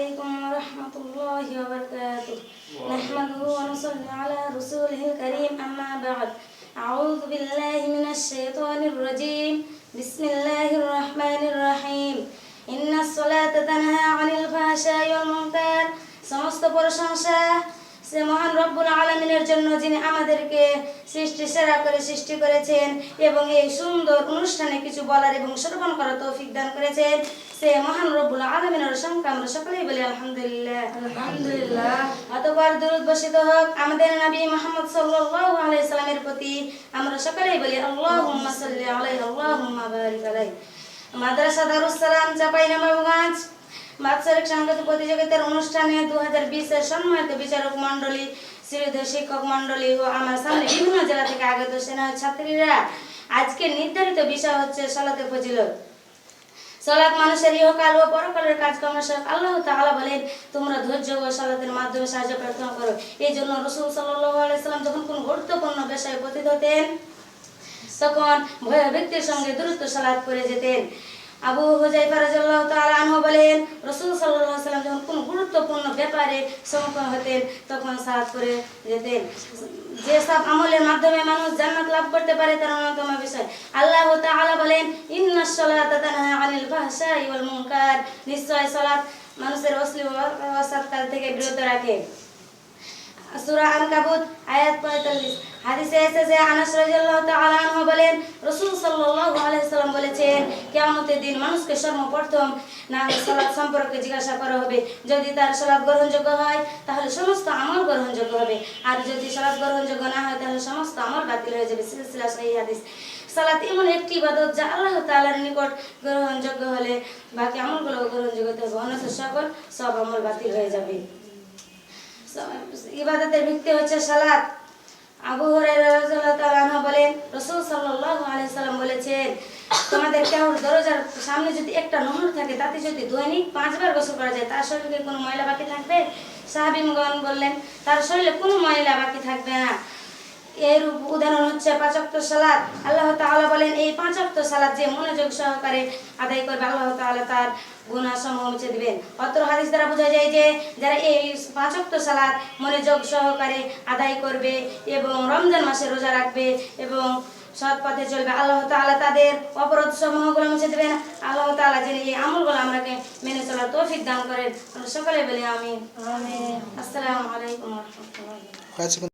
عليكم ورحمة الله وبركاته نحمده ونصلي على رسوله الكريم أما بعد أعوذ بالله من الشيطان الرجيم بسم الله الرحمن الرحيم إن الصلاة تنهى عن الفحشاء والمنكر সমস্ত প্রশংসা সে মহান রব্বুল আলমিনের জন্য যিনি আমাদেরকে সৃষ্টি সেরা করে সৃষ্টি করেছেন এবং এই সুন্দর অনুষ্ঠানে কিছু বলার এবং শ্রবণ করার তৌফিক দান করেছেন, সে মহান রব্বুল আলমিনের সংখ্যা আমরা সকলেই বলি আলহামদুলিল্লাহ। আলহামদুলিল্লাহ। অতবার বসিত হোক, আমাদের নবী মোহাম্মদ সাল্লাল্লাহু আলাইহি সাল্লামের প্রতি আমরা সকলেই বলি আল্লাহুম্মা সাল্লি আলাইহি, আল্লাহুম্মা বারিক আলাইহি। মাদ্রাসা দারুস সালাম চাঁপাইনবাবগঞ্জ বাৎসরিক সংগীত প্রতিযোগিতার অনুষ্ঠানে দু হাজার বিশের সম্মানিত বিচারক মণ্ডলী শ্রীধর শিক্ষক মণ্ডলী ও আমার সামনে বিভিন্ন জেলা থেকে আগত সেনা ছাত্রীরা। আজকে নির্ধারিত বিষয় হচ্ছে সলাতে ফজিলত। সলাৎ মানুষের ইহকাল ও পরকালের কাজকর্ম সব আল্লাহ তাআলা বলেন, তোমরা ধৈর্য ও সলাতের মাধ্যমে সাহায্য প্রার্থনা করো। এই জন্য রসুল সাল্লাম যখন কোন গুরুত্বপূর্ণ বিষয়ে পতিত হতেন, তখন ভয় ব্যক্তির সঙ্গে দ্রুত সালাত করে যেতেন। আবু হুজাইফা রাদিয়াল্লাহু তাআলা আনহু বলেন রাসূল সাল্লাল্লাহু আলাইহি সাল্লাম যখন কোনো গুরুত্বপূর্ণ ব্যাপারে সম্মুখীন হতেন, তখন সাহস করে যেতেন। যেসব আমলের মাধ্যমে মানুষ জান্নাত লাভ করতে পারে তার অন্যতম বিষয়। আল্লাহ তাআলা বলেন, ইন্না সালাতা তানহা আনিল নিশ্চয় সলাৎ মানুষের অশ্লীল অসৎকাল থেকে বিরত রাখে। সূরা আনকাবুত আয়াত 45 হাদিসে এসেছে আনাস রাদিয়াল্লাহু তাআলা আনহু বলেন, রাসূল সাল্লাল্লাহু আলাইহি সাল্লাম বলেছেন, কিয়ামতের দিন মানুষকে সর্বপ্রথম না সালাত সম্পর্কে জিজ্ঞাসা করা হবে। যদি তার সালাত গ্রহণযোগ্য হয়, তাহলে সমস্ত আমল গ্রহণযোগ্য হবে। আর যদি সালাত গ্রহণযোগ্য না হয়, তাহলে সমস্ত আমল বাতিল হয়ে যাবে। সিলসিলা সহিহ হাদিস। সালাত এমন একটি ইবাদত যা আল্লাহ তাআলার নিকট গ্রহণযোগ্য হলে বাকি আমলগুলো গ্রহণযোগ্য হবে। অন্যথা সকল সব আমল বাতিল হয়ে যাবে। ইবাদতের ভিত্তি হচ্ছে সালাত। আবু আনহু বলেন, রসুল সাল্লাল্লাহু আলাইহি সাল্লাম বলেছেন, তোমাদের কেমন দরজার সামনে যদি একটা নহর থাকে, তাতে যদি দৈনিক পাঁচবার গোসল করা যায়, তার শরীরে কোনো ময়লা বাকি থাকবে? সাহাবিমগণ বললেন, তার শরীরে কোনো ময়লা বাকি থাকবে না। এর উদাহরণ হচ্ছে পাঁচক্ত সালাদ আল্লাহ তাআলা বলেন এই পাঁচক্ত সালাদ যে মনোযোগ সহকারে আদায় করবে আল্লাহ তাআলা তার গুনাহ সমূহ মুছে দিবেন। অত্র হাদিস দ্বারা বোঝা যায় যে যারা এই পাঁচক্ত সালাদ মনোযোগ সহকারে আদায় করবে এবং রমজান মাসে রোজা রাখবে এবং সৎ পথে চলবে আল্লাহ তাআলা তাদের অপরাধ সমূহগুলো মুছে দেবেন। আল্লাহ তাআলা যিনি এই আমলগুলো আমরাকে মেনে চলার তৌফিক দান করেন। আমরা সকলে বলি আমি আসসালামু আলাইকুম রাহমাতুল্লাহি।